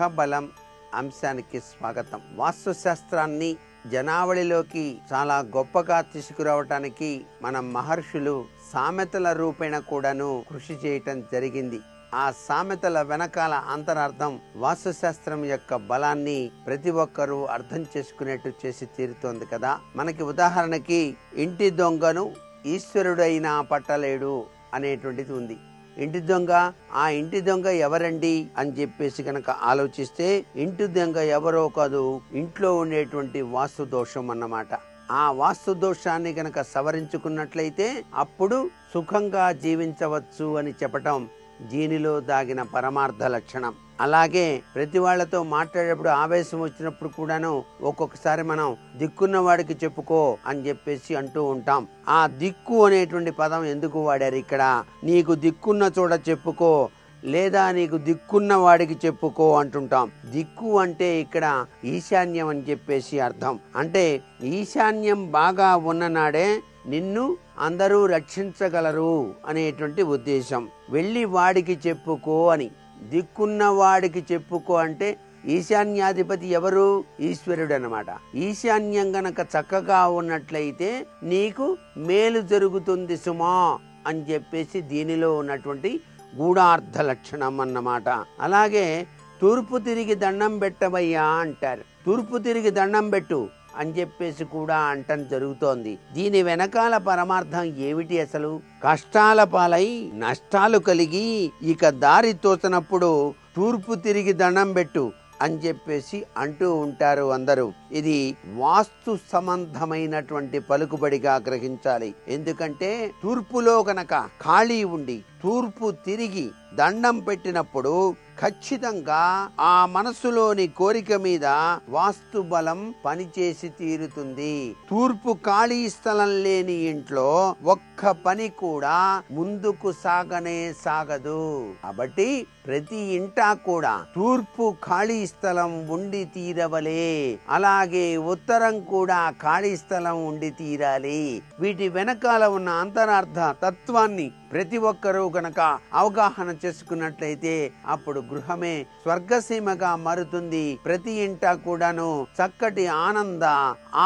గ్రహబలం అంశానికి స్వాగతం. వాస్తుశాస్త్రాన్ని జనావళిలోకి చాలా గొప్పగా తీసుకురావటానికి మన మహర్షులు సామెతల రూపేణ కూడాను కృషి చేయటం జరిగింది. ఆ సామెతల వెనకాల అంతరార్థం వాస్తుశాస్త్రం యొక్క బలాన్ని ప్రతి ఒక్కరూ అర్థం చేసుకునేట్టు చేసి తీరుతోంది కదా. మనకి ఉదాహరణకి ఇంటి దొంగను ఈశ్వరుడైనా పట్టలేడు అనేటువంటిది ఉంది. ఇంటి దొంగ ఆ ఇంటి దొంగ ఎవరండి అని చెప్పేసి కనుక ఆలోచిస్తే ఇంటి దొంగ ఎవరో కాదు ఇంట్లో ఉండేటువంటి వాస్తు దోషం అన్నమాట. ఆ వాస్తు దోషాన్ని గనక సవరించుకున్నట్లయితే అప్పుడు సుఖంగా జీవించవచ్చు అని చెప్పటం దీనిలో దాగిన పరమార్థ లక్షణం. అలాగే ప్రతి వాళ్ళతో మాట్లాడేటప్పుడు ఆవేశం వచ్చినప్పుడు కూడాను ఒక్కొక్కసారి మనం దిక్కున్న వాడికి చెప్పుకో అని చెప్పేసి అంటూ ఉంటాం. ఆ దిక్కు అనేటువంటి పదం ఎందుకు వాడారు ఇక్కడ? నీకు దిక్కున్న చోట చెప్పుకో లేదా నీకు దిక్కున్న వాడికి చెప్పుకో అంటుంటాం. దిక్కు అంటే ఇక్కడ ఈశాన్యం అని చెప్పేసి అర్థం. అంటే ఈశాన్యం బాగా ఉన్ననాడే నిన్ను అందరూ రక్షించగలరు అనేటువంటి ఉద్దేశం. వెళ్ళి వాడికి చెప్పుకో అని. దిక్కున్న వాడికి చెప్పుకో అంటే ఈశాన్యాధిపతి ఎవరు? ఈశ్వరుడు అనమాట ఈశాన్యం గనక చక్కగా ఉన్నట్లయితే నీకు మేలు జరుగుతుంది సుమా అని చెప్పేసి దీనిలో ఉన్నటువంటి గూఢార్థ లక్షణం అన్నమాట. అలాగే తూర్పు తిరిగి దండం పెట్టవయ్యా అంటారు. తూర్పు తిరిగి దండం పెట్టు. అని చెప్పేసి కూడా అంటం జరుగుతోంది. దీని వెనకాల పరమార్థం ఏమిటి అసలు? కష్టాల పాలై నష్టాలు కలిగి ఇక దారి తోసినప్పుడు తూర్పు తిరిగి దండం పెట్టు అని చెప్పేసి అంటూ ఉంటారు అందరూ. ఇది వాస్తు సంబంధమైనటువంటి పలుకుబడిగా గ్రహించాలి. ఎందుకంటే తూర్పులో గనక ఖాళీ ఉండి తూర్పు తిరిగి దండం పెట్టినప్పుడు ఖచ్చితంగా ఆ మనసులోని కోరిక మీద వాస్తు బలం పనిచేసి తీరుతుంది. తూర్పు ఖాళీ స్థలం లేని ఇంట్లో ఒక్క పని కూడా ముందుకు సాగనే సాగదు. కాబట్టి ప్రతి ఇంటా కూడా తూర్పు ఖాళీ స్థలం ఉండి తీరవలే. అలాగే ఉత్తరం కూడా ఖాళీ స్థలం ఉండి తీరాలి. వీటి వెనకాల ఉన్న అంతరార్థ తత్వాన్ని ప్రతి ఒక్కరూ గనక అవగాహన చేసుకున్నట్లయితే అప్పుడు గృహమే స్వర్గసీమగా మారుతుంది. ప్రతి ఇంట కూడాను చక్కటి ఆనంద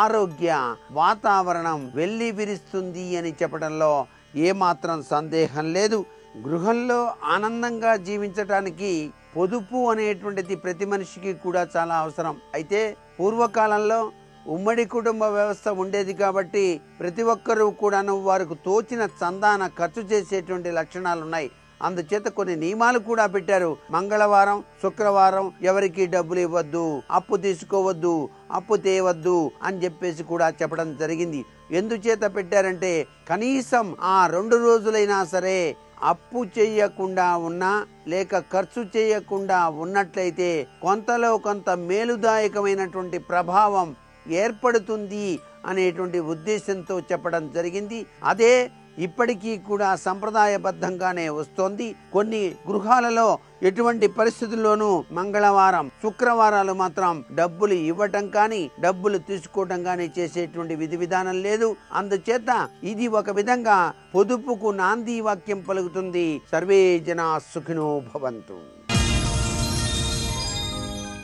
ఆరోగ్య వాతావరణం వెళ్ళి విరుస్తుంది అని చెప్పడంలో ఏమాత్రం సందేహం లేదు. గృహంలో ఆనందంగా జీవించటానికి పొదుపు అనేటువంటిది ప్రతి మనిషికి కూడా చాలా అవసరం. అయితే పూర్వకాలంలో ఉమ్మడి కుటుంబ వ్యవస్థ ఉండేది కాబట్టి ప్రతి ఒక్కరూ కూడాను వారికి తోచిన చందాన ఖర్చు చేసేటువంటి లక్షణాలు ఉన్నాయి అందుచేత కొన్ని నియమాలు కూడా పెట్టారు. మంగళవారం శుక్రవారం ఎవరికి డబ్బులు ఇవ్వద్దు అప్పు తీసుకోవద్దు అప్పు తేవద్దు అని చెప్పేసి కూడా చెప్పడం జరిగింది. ఎందుచేత పెట్టారంటే కనీసం ఆ రెండు రోజులైనా సరే అప్పు చేయకుండా ఉన్నా లేక ఖర్చు చేయకుండా ఉన్నట్లయితే కొంతలో కొంత మేలుదాయకమైనటువంటి ప్రభావం ఏర్పడుతుంది అనేటువంటి ఉద్దేశంతో చెప్పడం జరిగింది. అదే ఇప్పటికీ కూడా సంప్రదాయబద్ధంగానే వస్తోంది. కొన్ని గృహాలలో ఎటువంటి పరిస్థితుల్లోనూ మంగళవారం శుక్రవారాలు మాత్రం డబ్బులు ఇవ్వటం కానీ డబ్బులు తీసుకోవటం కానీ చేసేటువంటి విధి విధానం లేదు. అందుచేత ఇది ఒక విధంగా పొదుపుకు నాంది వాక్యం పలుకుతుంది. సర్వే జనా సుఖినో భవంతు.